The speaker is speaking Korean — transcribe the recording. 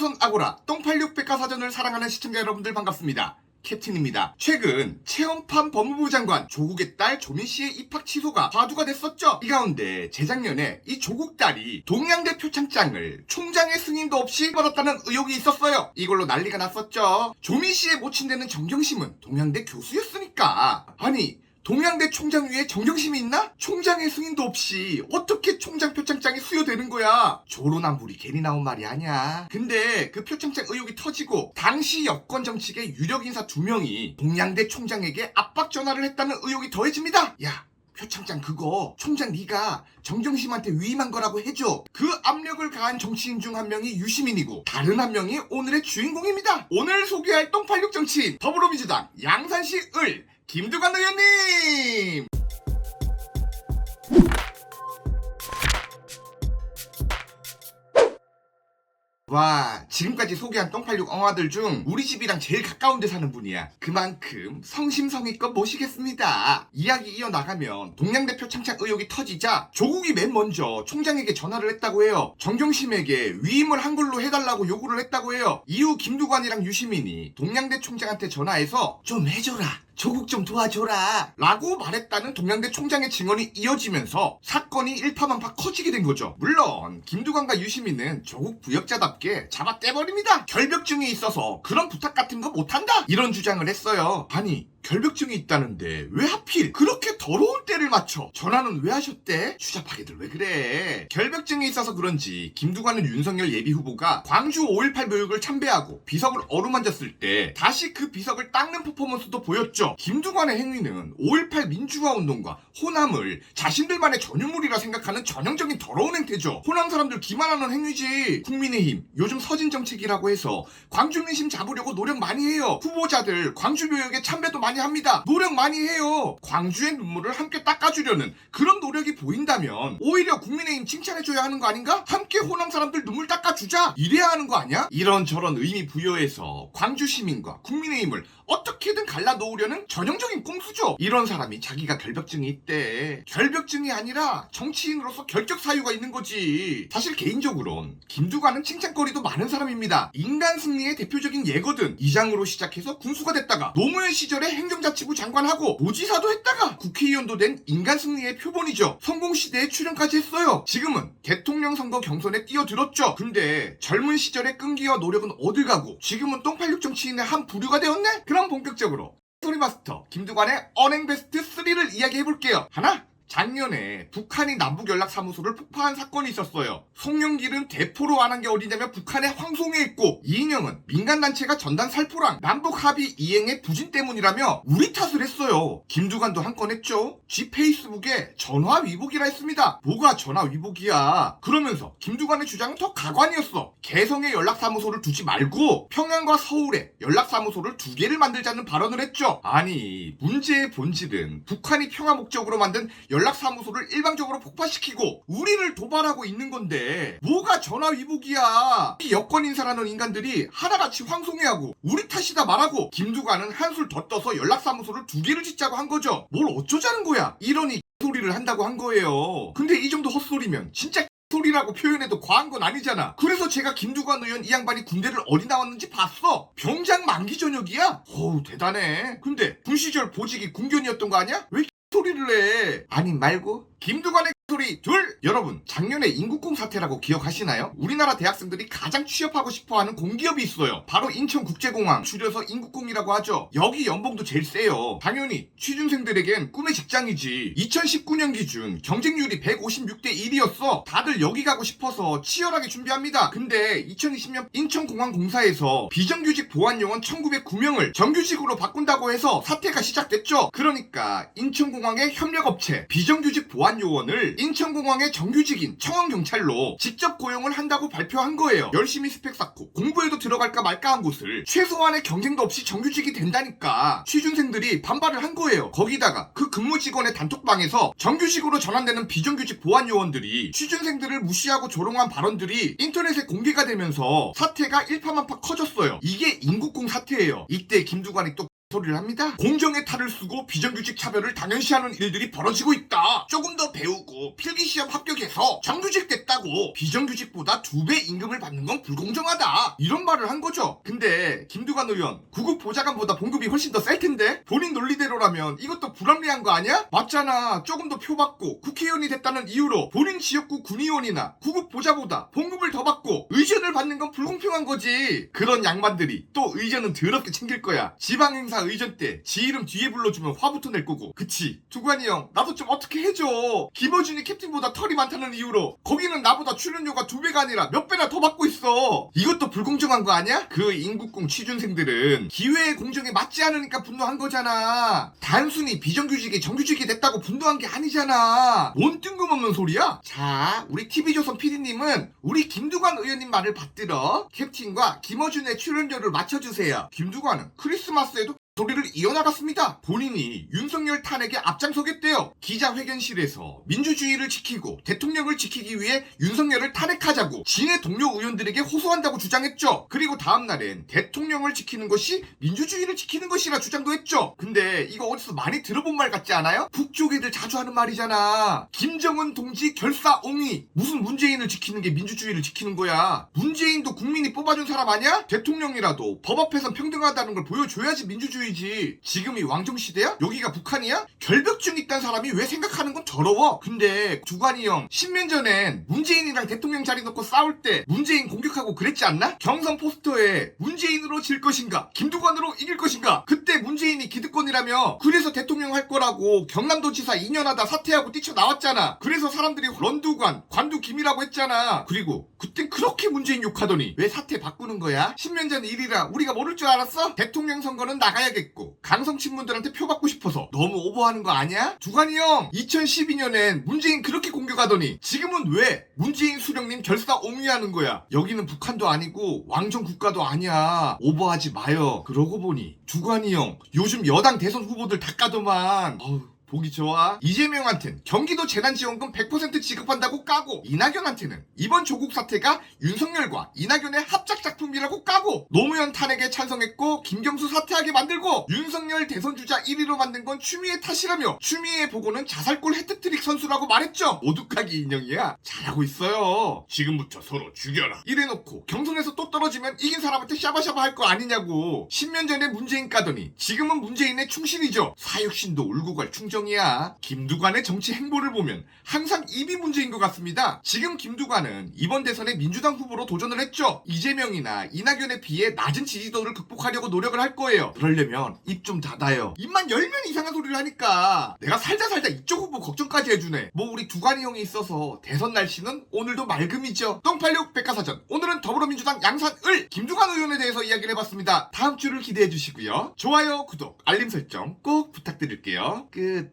대조선 아고라 똥86 백과사전을 사랑하는 시청자 여러분들 반갑습니다. 캡틴입니다. 최근 최원판 법무부 장관 조국의 딸 조민 씨의 입학 취소가 화두가 됐었죠. 이 가운데 재작년에 이 조국 딸이 동양대 표창장을 총장의 승인도 없이 받았다는 의혹이 있었어요. 이걸로 난리가 났었죠. 조민 씨의 모친되는 정경심은 동양대 교수였으니까 아니 동양대 총장 위에 정경심이 있나? 총장의 승인도 없이 어떻게 총장 표창장이 수여되는 거야? 조로남불이 괜히 나온 말이 아니야. 근데 그 표창장 의혹이 터지고 당시 여권 정치계 유력 인사 두 명이 동양대 총장에게 압박 전화를 했다는 의혹이 더해집니다. 야. 표창장 그거 총장 네가 정경심한테 위임한 거라고 해줘. 그 압력을 가한 정치인 중 한 명이 유시민이고 다른 한 명이 오늘의 주인공입니다. 오늘 소개할 똥팔육 정치인 더불어민주당 양산시 을 김두관 의원님. 와, 지금까지 소개한 똥팔육 엉아들 중 우리 집이랑 제일 가까운 데 사는 분이야. 그만큼 성심성의껏 모시겠습니다. 이야기 이어나가면 동양대표 창창 의혹이 터지자 조국이 맨 먼저 총장에게 전화를 했다고 해요. 정경심에게 위임을 한 걸로 해달라고 요구를 했다고 해요. 이후 김두관이랑 유시민이 동양대 총장한테 전화해서 좀 해줘라. 조국 좀 도와줘라. 라고 말했다는 동양대 총장의 증언이 이어지면서 사건이 일파만파 커지게 된 거죠. 물론 김두관과 유시민은 조국 부역자답게 잡아 떼버립니다. 결벽증이 있어서 그런 부탁 같은 거 못한다. 이런 주장을 했어요. 아니 결벽증이 있다는데 왜 하필 그렇게 더러운 때를 맞춰 전화는 왜 하셨대? 추잡하게들 왜 그래? 결벽증이 있어서 그런지 김두관은 윤석열 예비 후보가 광주 5.18 묘역을 참배하고 비석을 어루만졌을 때 다시 그 비석을 닦는 퍼포먼스도 보였죠. 김두관의 행위는 5.18 민주화 운동과 호남을 자신들만의 전유물이라 생각하는 전형적인 더러운 행태죠. 호남 사람들 기만하는 행위지. 국민의힘 요즘 서진 정책이라고 해서 광주 민심 잡으려고 노력 많이 해요. 후보자들 광주 묘역에 참배도 많이 합니다. 노력 많이 해요. 광주의 눈물을 함께 닦아주려는 그런 노력이 보인다면 오히려 국민의힘 칭찬해줘야 하는 거 아닌가? 함께 호남 사람들 눈물 닦아주자. 이래야 하는 거 아니야? 이런저런 의미 부여해서 광주 시민과 국민의힘을 어떻게든 갈라 놓으려는 전형적인 꼼수죠. 이런 사람이 자기가 결벽증이 있대. 결벽증이 아니라 정치인으로서 결격 사유가 있는 거지. 사실 개인적으론 김두관은 칭찬거리도 많은 사람입니다. 인간 승리의 대표적인 예거든. 이장으로 시작해서 군수가 됐다가 노무현 시절에 행 정자치부 장관하고 도지사도 했다가 국회의원도 된 인간 승리의 표본이죠. 성공 시대에 출연까지 했어요. 지금은 대통령 선거 경선에 뛰어들었죠. 근데 젊은 시절의 끈기와 노력은 어딜 가고 지금은 똥팔육 정치인의 한 부류가 되었네? 그럼 본격적으로 소리 마스터 김두관의 언행 베스트 3를 이야기해 볼게요. 하나, 작년에 북한이 남북연락사무소를 폭파한 사건이 있었어요. 송영길은 대포로 안한 게 어디냐면 북한에 황송해했고 이인영은 민간단체가 전단 살포랑 남북 합의 이행의 부진 때문이라며 우리 탓을 했어요. 김두관도 한 건 했죠. 지 페이스북에 전화 위복이라 했습니다. 뭐가 전화 위복이야. 그러면서 김두관의 주장은 더 가관이었어. 개성의 연락사무소를 두지 말고 평양과 서울에 연락사무소를 두 개를 만들자는 발언을 했죠. 아니 문제의 본질은 북한이 평화 목적으로 만든 연 락사무소를 일방적으로 폭파시키고 우리를 도발하고 있는 건데 뭐가 전화 위복이야 이 여권 인사라는 인간들이 하나같이 황송해하고 우리 탓이다 말하고 김두관은 한술 더 떠서 연락사무소를 두 개를 짓자고 한 거죠 뭘 어쩌자는 거야 이러니 소리를 한다고 한 거예요 근데 이 정도 헛소리면 진짜 소리라고 표현해도 과한 건 아니잖아. 그래서 제가 김두관 의원 이 양반이 군대를 어디 나왔는지 봤어. 병장 만기 전역이야? 어우 대단해. 근데 군 시절 보직이 군견이었던 거 아니야? 왜 소리를 내? 아니 말고 김두관의 소리 둘. 여러분 작년에 인국공 사태라고 기억하시나요? 우리나라 대학생들이 가장 취업하고 싶어 하는 공기업이 있어요. 바로 인천국제공항 줄여서 인국공이라고 하죠. 여기 연봉도 제일 세요. 당연히 취준생들에겐 꿈의 직장이지. 2019년 기준 경쟁률이 156대 1이었어. 다들 여기 가고 싶어서 치열하게 준비합니다. 근데 2020년 인천공항 공사에서 비정규직 보안요원 1909명을 정규직으로 바꾼다고 해서 사태가 시작됐죠. 그러니까 인천공항의 협력업체 비정규직 보안 요원을 인천공항의 정규직인 청원경찰로 직접 고용을 한다고 발표한 거예요. 열심히 스펙 쌓고 공부에도 들어갈까 말까 한 곳을 최소한의 경쟁도 없이 정규직이 된다니까 취준생들이 반발을 한 거예요. 거기다가 그 근무 직원의 단톡방에서 정규직으로 전환되는 비정규직 보안 요원들이 취준생들을 무시하고 조롱한 발언들이 인터넷에 공개가 되면서 사태가 일파만파 커졌어요. 이게 인국공 사태예요. 이때 김두관이 또 소리를 합니다. 공정의 탈을 쓰고 비정규직 차별을 당연시하는 일들이 벌어지고 있다. 조금 더 배우고 필기시험 합격해서 정규직 됐다고 비정규직보다 두 배 임금을 받는 건 불공정하다. 이런 말을 한 거죠. 근데 김두관 의원 구급 보좌관보다 봉급이 훨씬 더 셀 텐데 본인 논리대로라면 이것도 불합리한 거 아니야? 맞잖아. 조금 더 표 받고 국회의원이 됐다는 이유로 본인 지역구 군의원이나 구급 보좌보다 봉급을 더 받고 의전을 받는 건 불공평한 거지. 그런 양반들이 또 의전은 더럽게 챙길 거야. 지방 행사 의전 때 지 이름 뒤에 불러주면 화부터 낼 거고. 그치? 두관이 형 나도 좀 어떻게 해줘. 김어준이 캡틴보다 털이 많다는 이유로 거기는 나보다 출연료가 두 배가 아니라 몇 배나 더 받고 있어. 이것도 불공정한 거 아니야? 그 인국공 취준생들은 기회의 공정에 맞지 않으니까 분노한 거잖아. 단순히 비정규직이 정규직이 됐다고 분노한 게 아니잖아. 뭔 뜬금없는 소리야? 자, 우리 TV조선 PD님은 우리 김두관 의원님 말을 받들어 캡틴과 김어준의 출연료를 맞춰주세요. 김두관은 크리스마스에도 소리를 이어나갔습니다. 본인이 윤석열 탄핵에 앞장서겠대요. 기자회견실에서 민주주의를 지키고 대통령을 지키기 위해 윤석열을 탄핵하자고 진의 동료 의원들에게 호소한다고 주장했죠. 그리고 다음날엔 대통령을 지키는 것이 민주주의를 지키는 것이라 주장도 했죠. 근데 이거 어디서 많이 들어본 말 같지 않아요? 북쪽 애들 자주 하는 말이잖아. 김정은 동지 결사옹위. 무슨 문재인을 지키는 게 민주주의를 지키는 거야. 문재인도 국민이 뽑아준 사람 아니야? 대통령이라도 법 앞에선 평등하다는 걸 보여줘야지 민주주의 지. 지금이 왕정시대야? 여기가 북한이야? 결벽증 있단 사람이 왜 생각하는 건 더러워? 근데 두관이 형 10년 전엔 문재인이랑 대통령 자리 놓고 싸울 때 문재인 공격하고 그랬지 않나? 경선 포스터에 문재인으로 질 것인가? 김두관으로 이길 것인가? 그때 문재인이 기득권이라며 그래서 대통령 할 거라고 경남도지사 2년 하다 사퇴하고 뛰쳐나왔잖아. 그래서 사람들이 런두관, 관두김이라고 했잖아. 그리고 그땐 그렇게 문재인 욕하더니 왜 사퇴 바꾸는 거야? 10년 전 일이라 우리가 모를 줄 알았어? 대통령 선거는 나가야겠 고 강성 친문들한테 표 받고 싶어서 너무 오버하는 거 아니야? 두관이 형 2012년엔 문재인 그렇게 공격하더니 지금은 왜 문재인 수령님 결사 옹위하는 거야? 여기는 북한도 아니고 왕정 국가도 아니야. 오버하지 마요. 그러고 보니 두관이 형 요즘 여당 대선 후보들 다 까더만. 어우. 보기 좋아. 이재명한텐 경기도 재난지원금 100% 지급한다고 까고 이낙연한테는 이번 조국 사태가 윤석열과 이낙연의 합작 작품이라고 까고 노무현 탄핵에 찬성했고 김경수 사퇴하게 만들고 윤석열 대선 주자 1위로 만든 건 추미애 탓이라며 추미애 보고는 자살골 헤트트릭 선수라고 말했죠. 오두카기 인형이야. 잘하고 있어요. 지금부터 서로 죽여라. 이래놓고 경선에서 또 떨어지면 이긴 사람한테 샤바샤바 할 거 아니냐고. 10년 전에 문재인 까더니 지금은 문재인의 충신이죠. 사육신도 울고 갈 충 정이야. 김두관의 정치 행보를 보면 항상 입이 문제인 것 같습니다. 지금 김두관은 이번 대선에 민주당 후보로 도전을 했죠. 이재명이나 이낙연에 비해 낮은 지지도를 극복하려고 노력을 할 거예요. 그러려면 입 좀 닫아요. 입만 열면 이상한 소리를 하니까 내가 살다 살다 이쪽 후보 걱정까지 해주네. 뭐 우리 두관이 형이 있어서 대선 날씨는 오늘도 맑음이죠. 똥팔육 백과사전 오늘은 더불어민주당 양산을 김두관 의원에 대해서 이야기를 해봤습니다. 다음 주를 기대해 주시고요. 좋아요, 구독, 알림 설정 꼭 부탁드릴게요. 끝.